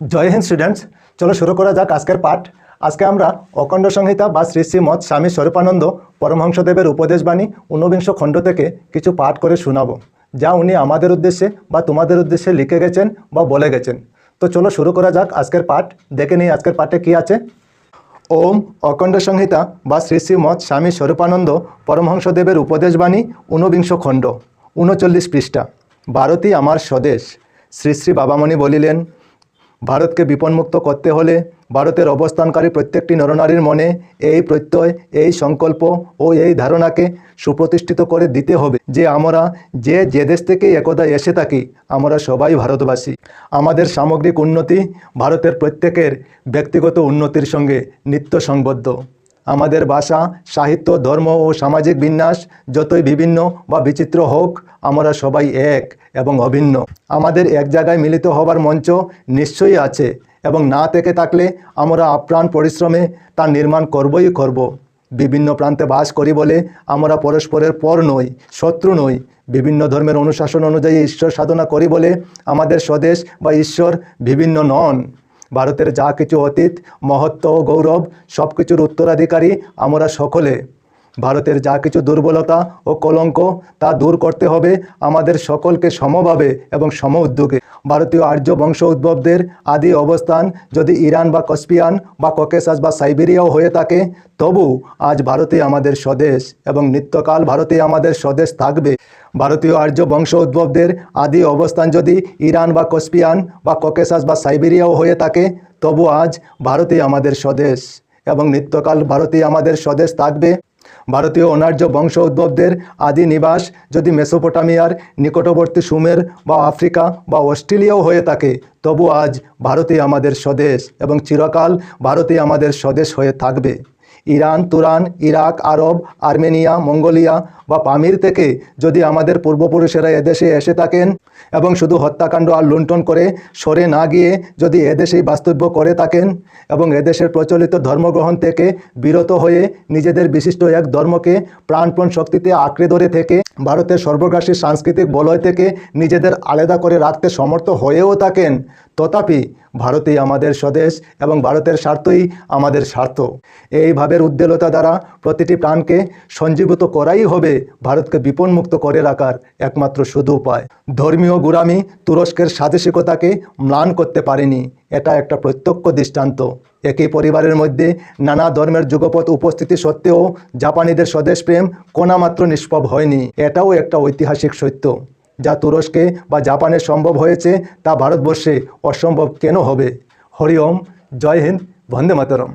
জয় Hind students চলো শুরু করা যাক আজকের পাঠ। আজকে আমরা অখণ্ড সংহিতা বা শ্রী শ্রী মৎ স্বামী স্বরূপানন্দ পরমহংসদেবের উপদেশবাণী ঊনবিংশ খণ্ড থেকে কিছু পাঠ করে শোনাবো, যা উনি আমাদের উদ্দেশ্যে বা তোমাদের উদ্দেশ্যে লিখে গেছেন বা বলে গেছেন। তো চলো শুরু করা যাক আজকের পাঠ। দেখে নিই আজকের পাঠে কি আছে। ওম অখণ্ড সংহিতা বা শ্রী শ্রী মৎ স্বামী স্বরূপানন্দ পরমহংসদেবের উপদেশবাণী ঊনবিংশ খণ্ড উনচল্লিশ পৃষ্ঠা ভারতই আমার স্বদেশ। শ্রী শ্রী বাবামণি বলিলেন ভারতকে বিপন্মুক্ত করতে হলে ভারতের অবস্থানকারী প্রত্যেকটি নরনারীর মনে এই প্রত্যয়, এই সংকল্প ও এই ধারণাকে সুপ্রতিষ্ঠিত করে দিতে হবে যে আমরা যে যে দেশ থেকে একদা এসে থাকি, আমরা সবাই ভারতবাসী। আমাদের সামগ্রিক উন্নতি ভারতের প্রত্যেকের ব্যক্তিগত উন্নতির সঙ্গে নিত্য সংবদ্ধ আমাদের ভাষা, সাহিত্য, ধর্ম ও সামাজিক বিন্যাস যতই বিভিন্ন বা বিচিত্র হোক, আমরা সবাই এক এবং অভিন্ন। আমাদের এক জায়গায় মিলিত হবার মঞ্চ নিশ্চয়ই আছে এবং না থেকে থাকলে আমরা আপ্রাণ পরিশ্রমে তা নির্মাণ করবই করব। বিভিন্ন প্রান্তে বাস করি বলে আমরা পরস্পরের পর নই, শত্রু নই। বিভিন্ন ধর্মের অনুশাসন অনুযায়ী ঈশ্বর সাধনা করি বলে আমাদের স্বদেশ বা ঈশ্বর বিভিন্ন নন। ভারতের যা কিছু অতীত মহত্ব ও গৌরব সব কিছুর উত্তরাধিকারী আমরা সকলে। ভারতের যা কিছু দুর্বলতা ও কলঙ্ক তা দূর করতে হবে আমাদের সকলকে সমভাবে এবং সম উদ্যোগে। ভারতীয় আর্য বংশ উদ্ভবদের আদি অবস্থান যদি ইরান বা কসপিয়ান বা ককেশাস বা সাইবেরিয়াও হয়ে থাকে, তবু আজ ভারতে আমাদের স্বদেশ এবং নিত্যকাল ভারতে আমাদের স্বদেশ থাকবে। ভারতীয় আর্য বংশ উদ্ভবদের আদি অবস্থান যদি ইরান বা কসপিয়ান বা ককেশাস বা সাইবেরিয়াও হয়ে থাকে, তবু আজ ভারতে আমাদের স্বদেশ এবং নিত্যকাল ভারতে আমাদের স্বদেশ থাকবে। ভারতীয় অনার্য বংশ উদ্ভবদের আদি নিবাস যদি মেসোপোটামিয়ার নিকটবর্তী সুমের বা আফ্রিকা বা অস্ট্রেলিয়াও হয়ে থাকে, তবু আজ ভারতে আমাদের স্বদেশ এবং চিরকাল ভারতে আমাদের স্বদেশ হয়ে থাকবে। Iran, Turan, Iraq, Arab, Armenia, Mongolia বা পামির থেকে যদি আমাদের পূর্বপুরুষেরা এদেশে এসে থাকেন এবং শুধু হত্যাকাণ্ড আর লুণ্ঠন করে সরে না গিয়ে যদি এদেশেই বাস্তব্য করে থাকেন এবং এদেশের প্রচলিত ধর্মগ্রহণ থেকে বিরত হয়ে নিজেদের বিশিষ্ট এক ধর্মকে প্রাণপণ শক্তিতে আঁকড়ে ধরে থেকে ভারতের সর্বগ্রাসী সাংস্কৃতিক বলয় থেকে নিজেদের আলাদা করে রাখতে সমর্থ হয়েও থাকেন, তথাপি ভারতেই আমাদের স্বদেশ এবং ভারতের স্বার্থই আমাদের স্বার্থ। এই ভাবের উদ্দেলতা দ্বারা প্রতিটি প্রাণকে সঞ্জীবিত করাই হবে ভারতকে বিপন্মুক্ত করে রাখার একমাত্র শুধু উপায়। ধর্মীয় গুরামি তুরস্কের স্বাদেশিকতাকে ম্লান করতে পারেনি। এটা একটা প্রত্যক্ষ দৃষ্টান্ত। একই পরিবারের মধ্যে নানা ধর্মের যুগপথ উপস্থিতি সত্ত্বেও জাপানিদের স্বদেশপ্রেম কোনামাত্র নিষ্পভ হয়নি। এটাও একটা ঐতিহাসিক সত্য। যা তুরস্কে বা জাপানে সম্ভব হয়েছে, তা ভারতবর্ষে অসম্ভব কেন হবে? হরিওম জয় হিন্দ, বন্দে মাতরম।